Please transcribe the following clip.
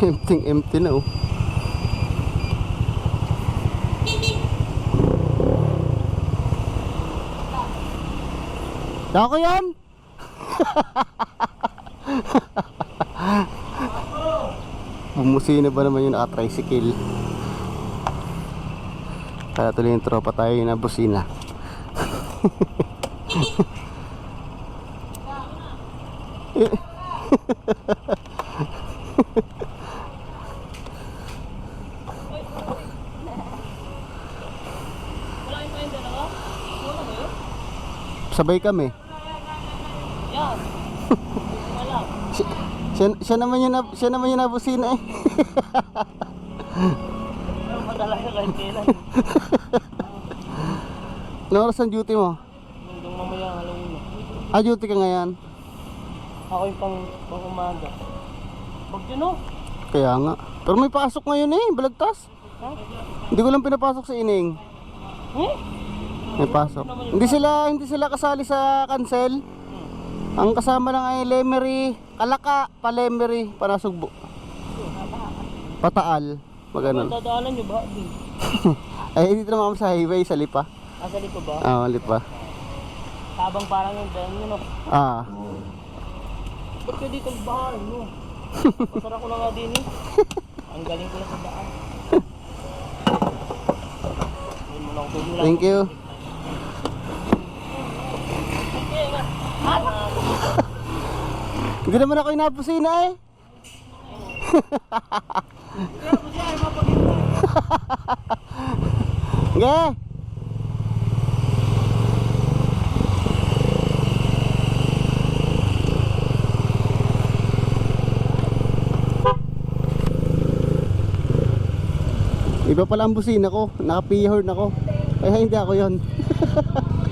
Empty, empty na oh. Ako yan? Bumusina ba naman yung naka-tricycle? Kaya tuloy yung tropa tayo yung nabusina. Sabay kami. Yan. Wala. Si- Siya, siya naman yung na- siya naman yung nabusina eh. Madala ka kahit kailan. Ano oras ang duty mo? Hanggang mamaya ang alauna. Ah, duty ka ngayon. Ako yung pang, pang umaga. Wag yun oh. Kaya nga. Pero may pasok ngayon eh, balagtas. Ha? Hindi ko lang pinapasok sa ining. Eh? May pasok. Hindi sila hindi sila kasali sa cancel. Ang kasama lang ay Lemery, Kalaka, Palemery, Panasugbo. Pataal, maganon. Dadaanan nyo ba? Ay dito naman sa highway sa Lipa. Asali ko ba? Ah, Lipa. Habang parang yung daan yun oh. Ah. Ba't ka dito bahay mo? Masara ko na nga din eh. Ang galing ko lang sa daan. Thank you. Hindi naman ako inapusina eh. Ge. Iba pala ang busina ko, naka-pihorn ako. Ay hindi ako yon.